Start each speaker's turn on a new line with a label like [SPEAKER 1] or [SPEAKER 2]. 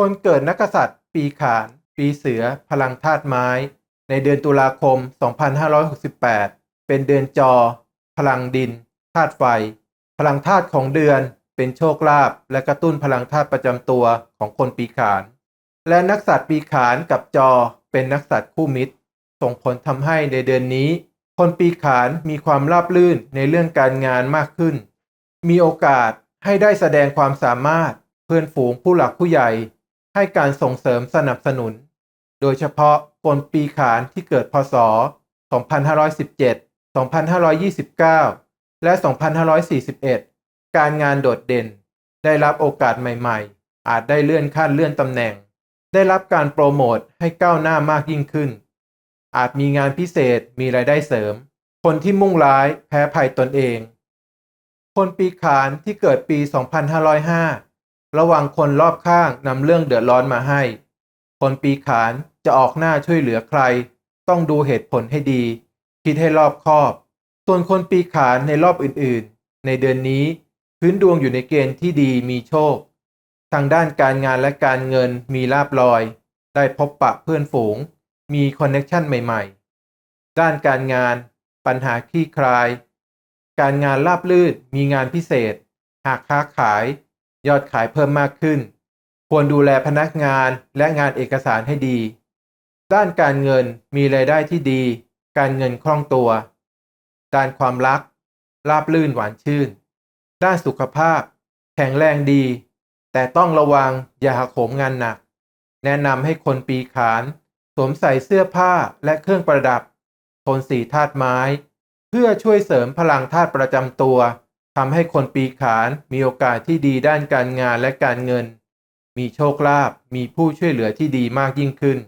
[SPEAKER 1] คนเกิดนักษัตริย์ปีขาน ปีเสือ พลังธาตุไม้ ในเดือนตุลาคม 2568 เป็นเดือนจอ พลังดิน ธาตุไฟ พลังธาตุของเดือนเป็นโชคลาภและกระตุ้นพลังธาตุประจำตัวของคนปีขาน และนักสัตว์ปีขานกับจอเป็นนักสัตว์คู่มิตร ส่งผลทำให้ในเดือนนี้ คนปีขานมีความราบรื่นในเรื่องการงานมากขึ้น มีโอกาสให้ได้แสดงความสามารถเพื่อนฝูงผู้หลักผู้ใหญ่ ให้การส่งเสริมสนับสนุน โดยเฉพาะคนปีขานที่เกิดพศ 2517 2529 และ 2541 การงานโดดเด่น ได้รับโอกาสใหม่ๆ อาจได้เลื่อนขั้นเลื่อนตำแหน่ง ได้รับการโปรโมทให้ก้าวหน้ามากยิ่งขึ้น อาจมีงานพิเศษมีรายได้เสริม คนที่มุ่งร้ายแพ้ภัยตนเอง คนปีขานที่เกิดปี 2505 ระวังคนรอบข้างนำเรื่องเดือดร้อนมาให้ คนปีขานจะออกหน้าช่วยเหลือใคร ต้องดูเหตุผลให้ดี คิดให้รอบคอบ ส่วนคนปีขานในรอบอื่นๆ ในเดือนนี้พื้นดวงอยู่ในเกณฑ์ที่ดีมีโชค ทางด้านการงานและการเงินมีลาบลอย ได้พบปะเพื่อนฝูง มีคอนเน็ชันใหม่ๆ ด้านการงาน ปัญหาคลี่คลาย การงานราบลื่นมีงานพิเศษ หากค้าขาย ยอดขายเพิ่มมากขึ้น ควรดูแลพนักงานและงานเอกสารให้ดี ด้านการเงินมีรายได้ที่ดี การเงินคล่องตัว ด้านความรัก ราบลื่นหวานชื่น ด้านสุขภาพ แข็งแรงดี แต่ต้องระวังอย่าหักโหมงานหนัก แนะนำให้คนปีขานสวมใส่เสื้อผ้าและเครื่องประดับโทนสีธาตุไม้ เพื่อช่วยเสริมพลังธาตุประจำตัว ทำให้คนปีขานมีโอกาสที่ดีด้านการงานและการเงิน มีโชคลาภมีผู้ช่วยเหลือที่ดีมากยิ่งขึ้น